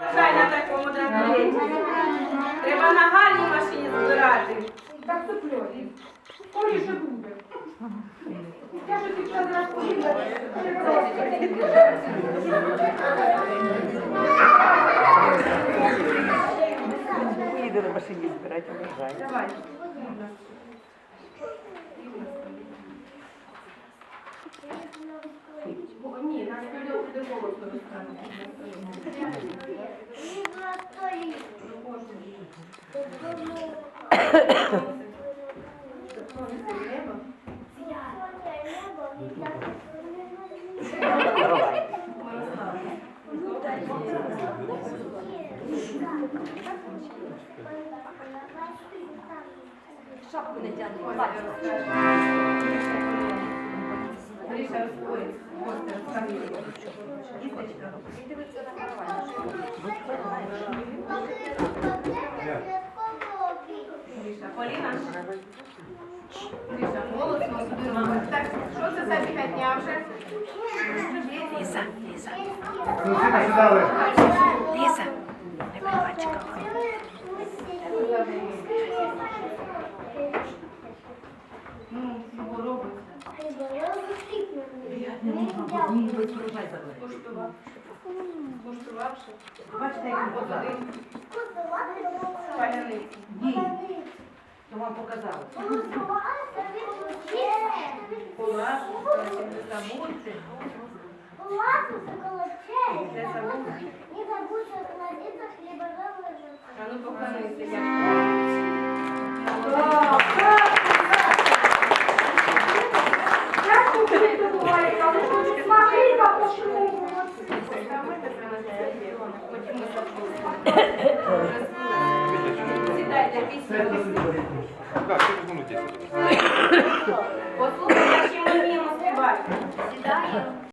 Вважай на такому драндулеті. Треба на гальній машині збирати. Так супльоні. Скоріше буде. Я ж під час розповідати. Поїду на машині збирати урожай. Давай. Ні, на столі буде голосно Давай. Шапку не тягни. Гриша, ой, Костя, розкажи. Кісточка. Гриша, Поліна. Гриша, голосно сюди мама. Так, що це за бігатня вже? Ліза, Ліза, Ліза. Не плачка. Ну, його робить. Куштував. Куштувавши. Бачите, як він показав? Один паляниць. Ні, то вам показали. Кулаш, не забудьте. Не забудьте. А ну поклонися, як Сідайте, пісня. Так, що ви думаєте? Послухай, як ми вміємо співати. Сідає.